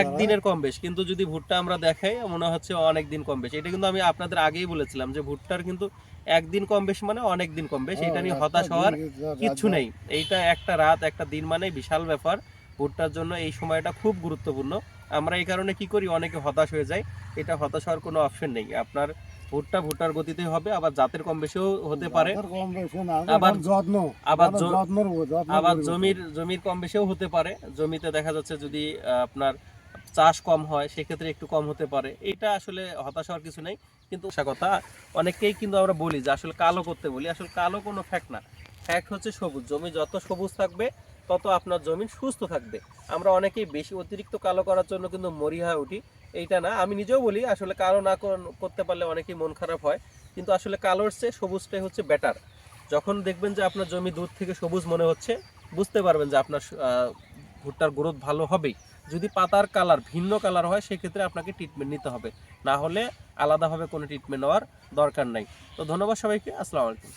একদিনের কম বেশ কিন্তু যদি ভুট্টা আমরা দেখাই মনে হচ্ছে অনেক দিন কম বেশ। এটা কিন্তু আমি আপনাদের আগেই বলেছিলাম যে ভুট্টার কিন্তু একদিন কম বেশ মানে অনেক দিন কম বেশ এটা নিয়ে হতাশ হওয়ার কিচ্ছু নেই। এইটা একটা রাত একটা দিন মানে বিশাল ব্যাপার। ভুট্টার জন্য এই সময়টা খুব গুরুত্বপূর্ণ। আমরা এই কারণে কি করি? অনেকে হতাশ হয়ে যায়। এটা হতাশ হওয়ার কোনো অপশন নেই। আপনার ভুট্টা ভুট্টার গতিতে হবে আবার জাতের কম বেশিও হতে পারে। আবার- যত্ন আবার আবার জমির জমির কম বেশিও হতে পারে। জমিতে দেখা যাচ্ছে যদি আপনার চাষ কম হয় সেক্ষেত্রে একটু কম হতে পারে। এটা আসলে হতাশ হওয়ার কিছু নেই। কিন্তু কথা অনেককেই কিন্তু আমরা বলি যে আসলে কালো করতে বলি। আসলে কালো কোনো ফ্যাক্ট না। ফ্যাক্ট হচ্ছে সবুজ, জমি যত সবুজ থাকবে, তত আপনার জমি সুস্থ থাকবে। আমরা অনেকেই বেশি অতিরিক্ত কালো করার জন্য কিন্তু মরি হয়ে উঠি, এইটা না। আমি নিজেও বলি, আসলে কালো না কর- করতে পারলে অনেকেই মন খারাপ হয়, কিন্তু আসলে কালোর চেয়ে সবুজটাই হচ্ছে বেটার যখন দেখবেন যে আপনার জমি দূর থেকে সবুজ মনে হচ্ছে, বুঝতে পারবেন যে আপনার ভুট্টার গ্রোথ ভালো হবেই। যদি পাতার কালার ভিন্ন কালার হয়, সেক্ষেত্রে আপনাকে ট্রিটমেন্ট নিতে হবে। না হলে আলাদাভাবে কোনো ট্রিটমেন্ট নেওয়ার দরকার নাই। তো ধন্যবাদ সবাইকে, আসসালামু আলাইকুম।